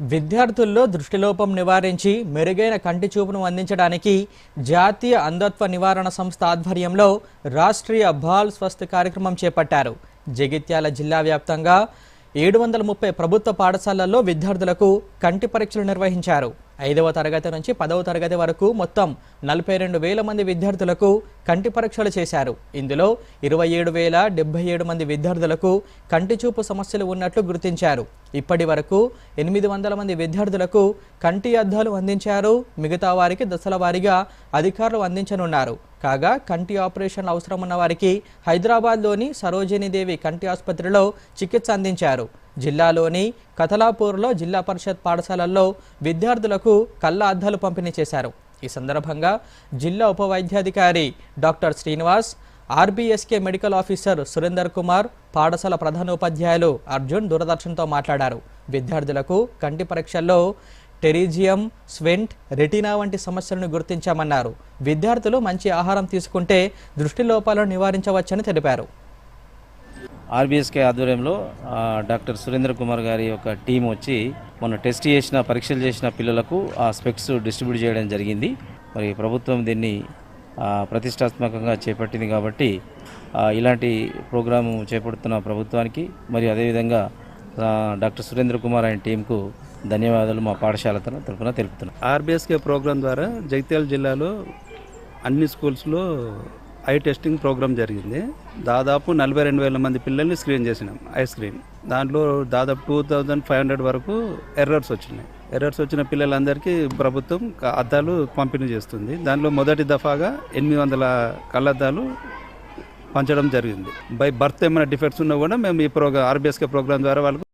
విద్యార్థుల్లో దృష్టిలోపం నివారించి మెరుగైన కంటి చూపును అందించడానికి జాతీయ అంధత్వ నివారణ సంస్థ ఆధ్వర్యంలో రాష్ట్రీయ బాల్ స్వస్థ కార్యక్రమం చేపట్టారు. జగిత్యాల జిల్లా వ్యాప్తంగా ఏడు వందల ముప్పై ప్రభుత్వ పాఠశాలల్లో విద్యార్థులకు కంటి పరీక్షలు నిర్వహించారు. ఐదవ తరగతి నుంచి పదవ తరగతి వరకు మొత్తం నలభై రెండు వేల మంది విద్యార్థులకు కంటి పరీక్షలు చేశారు. ఇందులో ఇరవై ఏడు వేల డెబ్బై ఏడు మంది విద్యార్థులకు కంటి చూపు సమస్యలు ఉన్నట్లు గుర్తించారు. ఇప్పటి వరకు ఎనిమిది వందల మంది విద్యార్థులకు కంటి అద్దాలు అందించారు. మిగతా వారికి దశల వారీగా అధికారులు అందించనున్నారు. కాగా కంటి ఆపరేషన్ అవసరం ఉన్న వారికి హైదరాబాద్లోని సరోజినీదేవి కంటి ఆసుపత్రిలో చికిత్స అందించారు. జిల్లాలోని కథలాపూర్లో జిల్లా పరిషత్ పాఠశాలల్లో విద్యార్థులకు కళ్ళ అద్దాలు పంపిణీ చేశారు. ఈ సందర్భంగా జిల్లా ఉప వైద్యాధికారి doctor Srinivas RBSK medical officer Surender Kumar పాఠశాల ప్రధానోపాధ్యాయులు అర్జున్ దూరదర్శన్తో మాట్లాడారు. విద్యార్థులకు కంటి పరీక్షల్లో టెరీజియం స్వెంట్ రెటీనా వంటి సమస్యలను గుర్తించామన్నారు. విద్యార్థులు మంచి ఆహారం తీసుకుంటే దృష్టి లోపాలను నివారించవచ్చని తెలిపారు. ఆర్బీఎస్కే ఆధ్వర్యంలో డాక్టర్ సురేంద్ర కుమార్ గారి యొక్క టీం వచ్చి మొన్న టెస్ట్ చేసిన పరీక్షలు చేసిన పిల్లలకు ఆ స్పెక్స్ డిస్ట్రిబ్యూట్ చేయడం జరిగింది. మరి ప్రభుత్వం దీన్ని ప్రతిష్టాత్మకంగా చేపట్టింది కాబట్టి ఇలాంటి ప్రోగ్రాము చేపడుతున్న ప్రభుత్వానికి మరియు అదేవిధంగా డాక్టర్ సురేంద్ర కుమార్ ఆయన టీంకు ధన్యవాదాలు మా పాఠశాల తరఫున తెలుపుతున్నాం. ఆర్బీఎస్కే ప్రోగ్రాం ద్వారా జగిత్యాల జిల్లాలో అన్ని స్కూల్స్లో ఐ టెస్టింగ్ ప్రోగ్రామ్ జరిగింది. దాదాపు నలభై రెండు వేల మంది పిల్లల్ని స్క్రీన్ చేసినాం ఐ స్క్రీన్. దాంట్లో దాదాపు టూ థౌజండ్ ఫైవ్ హండ్రెడ్ వరకు ఎర్రర్స్ వచ్చినాయి. ఎర్రర్స్ వచ్చిన పిల్లలందరికీ ప్రభుత్వం అద్దాలు పంపిణీ చేస్తుంది. దాంట్లో మొదటి దఫాగా ఎనిమిది వందల కళ్ళద్దాలు పంచడం జరిగింది. బై బర్త్ ఏమైనా డిఫెక్ట్స్ ఉన్నా కూడా మేము ఈ ప్రోగ్రామ్ ఆర్బీఎస్కే ప్రోగ్రామ్ ద్వారా వాళ్ళకు